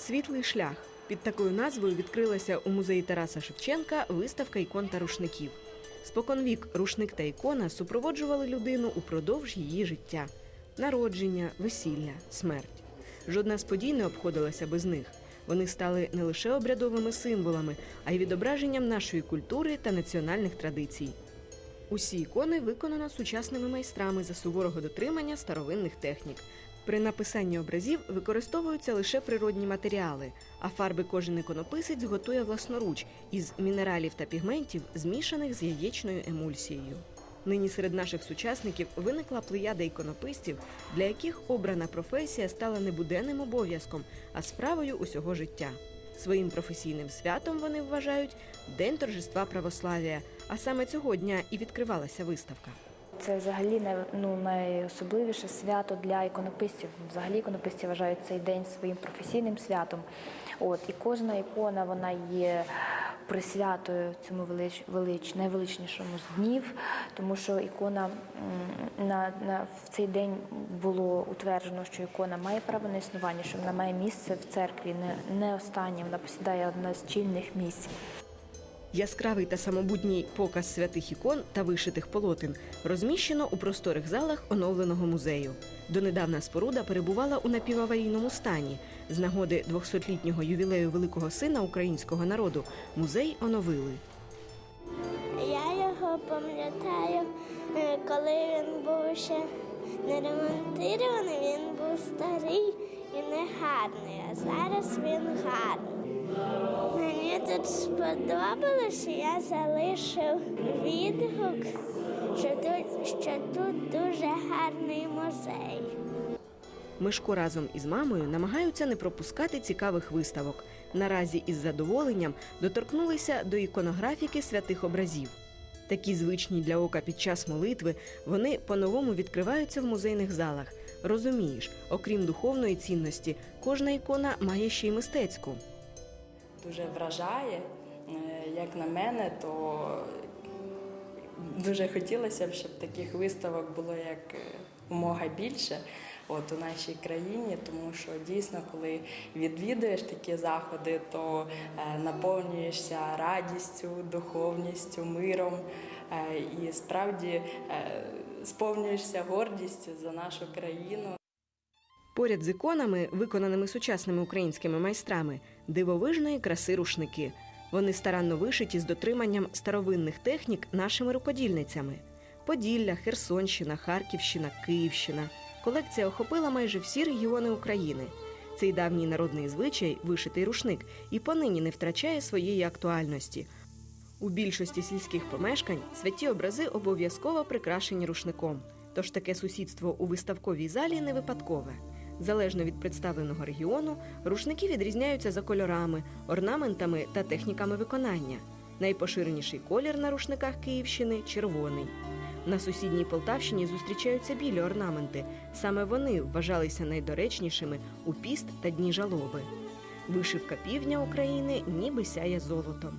Світлий шлях. Під такою назвою відкрилася у музеї Тараса Шевченка виставка ікон та рушників. Споконвік рушник та ікона супроводжували людину упродовж її життя: народження, весілля, смерть. Жодна з подій не обходилася без них. Вони стали не лише обрядовими символами, а й відображенням нашої культури та національних традицій. Усі ікони виконано сучасними майстрами за суворого дотримання старовинних технік. При написанні образів використовуються лише природні матеріали, а фарби кожен іконописець готує власноруч із мінералів та пігментів, змішаних з яєчною емульсією. Нині серед наших сучасників виникла плеяда іконописців, для яких обрана професія стала не буденним обов'язком, а справою усього життя. Своїм професійним святом вони вважають День торжества православія, а саме цього дня і відкривалася виставка. Це взагалі най- ну, найособливіше свято для іконописців. Взагалі іконописці вважають цей день своїм професійним святом. От, і кожна ікона вона є присвятою цьому велич, велич, найвеличнішому з днів, тому що ікона на, на, в цей день було утверджено, що ікона має право на існування, що вона має місце в церкві, не, не останнє, вона посідає одне з чільних місць. Яскравий та самобутній показ святих ікон та вишитих полотен розміщено у просторих залах оновленого музею. Донедавна споруда перебувала у напіваварійному стані. З нагоди 200-літнього ювілею великого сина українського народу музей оновили. Я його пам'ятаю, е, коли він був ще не ремонтований, він був старий і не гарний, а зараз він гарний. Тут сподобалося, я залишив відгук, що тут, що тут дуже гарний музей. Мишко разом із мамою намагаються не пропускати цікавих виставок. Наразі із задоволенням доторкнулися до іконографіки святих образів. Такі звичні для ока під час молитви, вони по-новому відкриваються в музейних залах. Розумієш, окрім духовної цінності, кожна ікона має ще й мистецьку. Дуже вражає. Е, Як на мене, то дуже хотілося б, щоб таких виставок було як е, умога більше от, у нашій країні, тому що дійсно, коли відвідуєш такі заходи, то е, наповнюєшся радістю, духовністю, миром і справді сповнюєшся гордістю за нашу країну. Поряд з іконами, виконаними сучасними українськими майстрами, дивовижної краси рушники. Вони старанно вишиті з дотриманням старовинних технік нашими рукодільницями: Поділля, Херсонщина, Харківщина, Київщина. Колекція охопила майже всі регіони України. Цей давній народний звичай, вишитий рушник, і понині не втрачає своєї актуальності. У більшості сільських помешкань святі образи обов'язково прикрашені рушником. Тож таке сусідство у виставковій залі не випадкове. Залежно від представленого регіону, рушники відрізняються за кольорами, орнаментами та техніками виконання. Найпоширеніший колір на рушниках Київщини червоний. На сусідній Полтавщині зустрічаються білі орнаменти. Саме вони вважалися найдоречнішими у піст та дні жалоби. Вишивка півдня України ніби сяє золотом.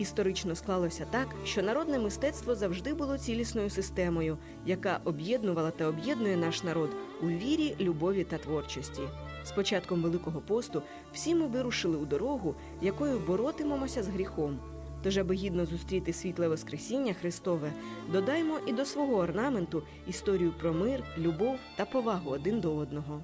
Історично склалося так, що народне мистецтво завжди було цілісною системою, яка об'єднувала та об'єднує наш народ у вірі, любові та творчості. З початком Великого посту всі ми вирушили у дорогу, якою боротимемося з гріхом. Тож, аби гідно зустріти світле Воскресіння Христове, додаймо і до свого орнаменту історію про мир, любов та повагу один до одного.